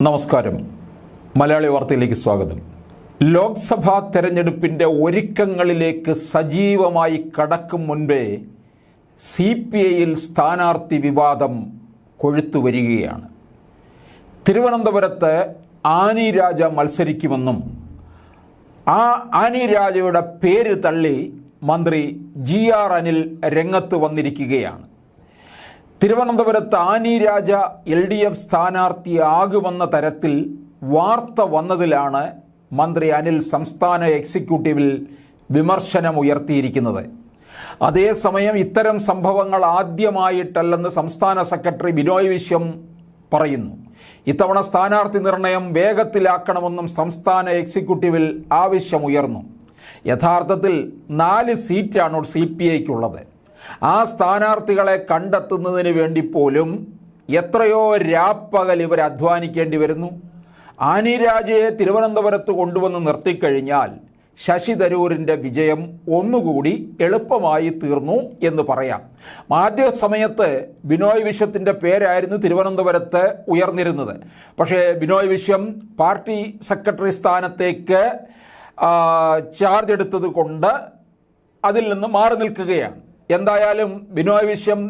നമസ്കാരം. മലയാളി വാർത്തയിലേക്ക് സ്വാഗതം. ലോക്സഭാ തെരഞ്ഞെടുപ്പിന്റെ ഒരുക്കങ്ങളിലേക്ക് സജീവമായി കടക്കും മുൻപേ സി പി ഐയിൽ സ്ഥാനാർത്ഥി വിവാദം കൊഴുത്തു വരികയാണ്. തിരുവനന്തപുരത്ത് ആനി രാജ മത്സരിക്കുമെന്നും ആ ആനി രാജയുടെ പേര് തള്ളി മന്ത്രി ജി ആർ അനിൽ രംഗത്ത് വന്നിരിക്കുകയാണ്. തിരുവനന്തപുരത്ത് Annie Raja L D F സ്ഥാനാർത്ഥിയാകുമെന്ന തരത്തിൽ വാർത്ത വന്നതിലാണ് മന്ത്രി അനിൽ സംസ്ഥാന എക്സിക്യൂട്ടീവിൽ വിമർശനം ഉയർത്തിയിരിക്കുന്നത്. അതേസമയം ഇത്തരം സംഭവങ്ങൾ ആദ്യമായിട്ടല്ലെന്ന് സംസ്ഥാന സെക്രട്ടറി ബിനോയ് വിശ്വം പറയുന്നു. ഇത്തവണ സ്ഥാനാർത്ഥി നിർണയം വേഗത്തിലാക്കണമെന്നും സംസ്ഥാന എക്സിക്യൂട്ടീവിൽ ആവശ്യമുയർന്നു. യഥാർത്ഥത്തിൽ നാല് സീറ്റാണ് സി പി ഐക്കുള്ളത്. ആ സ്ഥാനാർത്ഥികളെ കണ്ടെത്തുന്നതിന് വേണ്ടി പോലും എത്രയോ രാപ്പകൽ ഇവർ അധ്വാനിക്കേണ്ടി വരുന്നു. ആനി രാജയെ തിരുവനന്തപുരത്ത് കൊണ്ടുവന്ന് നിർത്തിക്കഴിഞ്ഞാൽ ശശി തരൂരിന്റെ വിജയം ഒന്നുകൂടി എളുപ്പമായി തീർന്നു എന്ന് പറയാം. ആദ്യ സമയത്ത് ബിനോയ് വിശ്വത്തിന്റെ പേരായിരുന്നു തിരുവനന്തപുരത്ത് ഉയർന്നിരുന്നത്. പക്ഷേ ബിനോയ് വിശ്വം പാർട്ടി സെക്രട്ടറി സ്ഥാനത്തേക്ക് ചാർജ് എടുത്തത് കൊണ്ട് അതിൽ നിന്ന് മാറി നിൽക്കുകയാണ്. എന്തായാലും ബിനോയ് വിശ്വം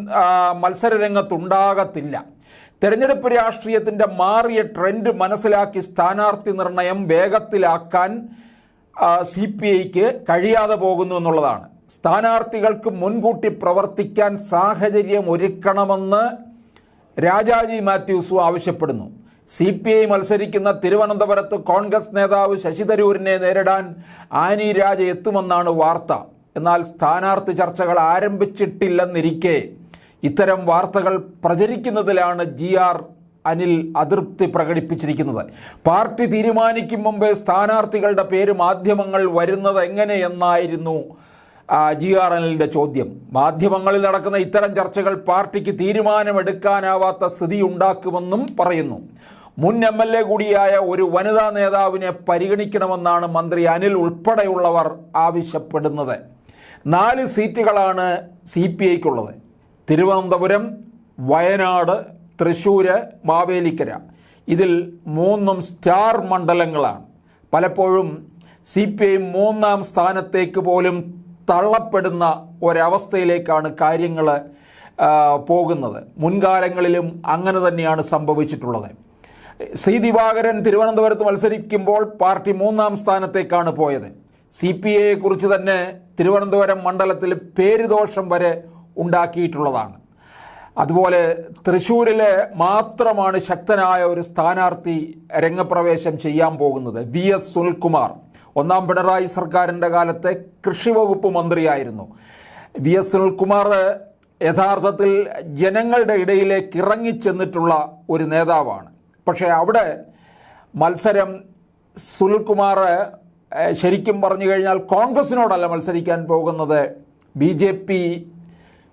മത്സരരംഗത്തുണ്ടാകത്തില്ല. തെരഞ്ഞെടുപ്പ് രാഷ്ട്രീയത്തിന്റെ മാറിയ ട്രെൻഡ് മനസ്സിലാക്കി സ്ഥാനാർത്ഥി നിർണയം വേഗത്തിലാക്കാൻ സി പി ഐക്ക് കഴിയാതെ പോകുന്നു എന്നുള്ളതാണ്. സ്ഥാനാർത്ഥികൾക്ക് മുൻകൂട്ടി പ്രവർത്തിക്കാൻ സാഹചര്യം ഒരുക്കണമെന്ന് രാജാജി മാത്യൂസും ആവശ്യപ്പെടുന്നു. സി പി ഐ മത്സരിക്കുന്ന തിരുവനന്തപുരത്ത് കോൺഗ്രസ് നേതാവ് ശശി തരൂരിനെ നേരിടാൻ ആനി രാജ എത്തുമെന്നാണ് വാർത്ത. എന്നാൽ സ്ഥാനാർത്ഥി ചർച്ചകൾ ആരംഭിച്ചിട്ടില്ലെന്നിരിക്കെ ഇത്തരം വാർത്തകൾ പ്രചരിക്കുന്നതിലാണ് ജി ആർ അനിൽ അതൃപ്തി പ്രകടിപ്പിച്ചിരിക്കുന്നത്. പാർട്ടി തീരുമാനിക്കും മുമ്പേ സ്ഥാനാർത്ഥികളുടെ പേര് മാധ്യമങ്ങൾ വരുന്നത് എങ്ങനെയെന്നായിരുന്നു ജി ആർ അനിലിന്റെ ചോദ്യം. മാധ്യമങ്ങളിൽ നടക്കുന്ന ഇത്തരം ചർച്ചകൾ പാർട്ടിക്ക് തീരുമാനമെടുക്കാനാവാത്ത സ്ഥിതി ഉണ്ടാക്കുമെന്നും പറയുന്നു. മുൻ എം എൽ എ കൂടിയായ ഒരു വനിതാ നേതാവിനെ പരിഗണിക്കണമെന്നാണ് മന്ത്രി അനിൽ ഉൾപ്പെടെയുള്ളവർ ആവശ്യപ്പെടുന്നത്. നാല് സീറ്റുകളാണ് സി പി ഐക്കുള്ളത്. തിരുവനന്തപുരം വയനാട് തൃശ്ശൂര് മാവേലിക്കര. ഇതിൽ മൂന്നും സ്റ്റാർ മണ്ഡലങ്ങളാണ്. പലപ്പോഴും സി പി ഐ മൂന്നാം സ്ഥാനത്തേക്ക് പോലും തള്ളപ്പെടുന്ന ഒരവസ്ഥയിലേക്കാണ് കാര്യങ്ങൾ പോകുന്നത്. മുൻകാലങ്ങളിലും അങ്ങനെ തന്നെയാണ് സംഭവിച്ചിട്ടുള്ളത്. സി ദിവാകരൻ തിരുവനന്തപുരത്ത് മത്സരിക്കുമ്പോൾ പാർട്ടി മൂന്നാം സ്ഥാനത്തേക്കാണ് പോയത്. സി പി ഐയെ കുറിച്ച് തന്നെ തിരുവനന്തപുരം മണ്ഡലത്തിൽ പേരുദോഷം വരെ ഉണ്ടാക്കിയിട്ടുള്ളതാണ്. അതുപോലെ തൃശ്ശൂരിലെ മാത്രമാണ് ശക്തനായ ഒരു സ്ഥാനാർത്ഥി രംഗപ്രവേശം ചെയ്യാൻ പോകുന്നത്. വി എസ് സുനിൽകുമാർ ഒന്നാം പിണറായി സർക്കാരിന്റെ കാലത്തെ കൃഷി വകുപ്പ് മന്ത്രിയായിരുന്നു. വി എസ് സുനിൽകുമാർ യഥാർത്ഥത്തിൽ ജനങ്ങളുടെ ഇടയിലേക്ക് ഇറങ്ങിച്ചെന്നിട്ടുള്ള ഒരു നേതാവാണ്. പക്ഷേ അവിടെ മത്സരം സുനിൽകുമാർ ശരിക്കും പറഞ്ഞു കഴിഞ്ഞാൽ കോൺഗ്രസിനോടല്ല മത്സരിക്കാൻ പോകുന്നത് ബി ജെ പി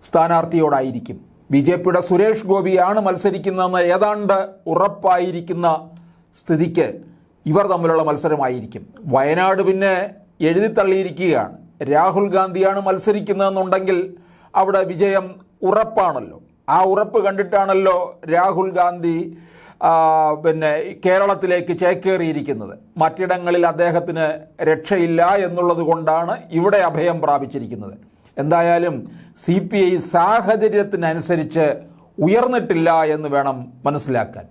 സ്ഥാനാർത്ഥിയോടായിരിക്കും. ബി ജെ പിയുടെ സുരേഷ് ഗോപിയാണ് മത്സരിക്കുന്നതെന്ന് ഏതാണ്ട് ഉറപ്പായിരിക്കുന്ന സ്ഥിതിക്ക് ഇവർ തമ്മിലുള്ള മത്സരമായിരിക്കും. വയനാട് പിന്നെ എഴുതി തള്ളിയിരിക്കുകയാണ്. രാഹുൽ ഗാന്ധിയാണ് മത്സരിക്കുന്നതെന്നുണ്ടെങ്കിൽ അവിടെ വിജയം ഉറപ്പാണല്ലോ. ആ ഉറപ്പ് കണ്ടിട്ടാണല്ലോ രാഹുൽ ഗാന്ധി പിന്നെ കേരളത്തിലേക്ക് ചേക്കേറിയിരിക്കുന്നത്. മറ്റിടങ്ങളിൽ അദ്ദേഹത്തിന് രക്ഷയില്ല എന്നുള്ളത് കൊണ്ടാണ് ഇവിടെ അഭയം പ്രാപിച്ചിരിക്കുന്നത്. എന്തായാലും സി പി ഐ സാഹചര്യത്തിനനുസരിച്ച് ഉയർന്നിട്ടില്ല എന്ന് വേണം മനസ്സിലാക്കാൻ.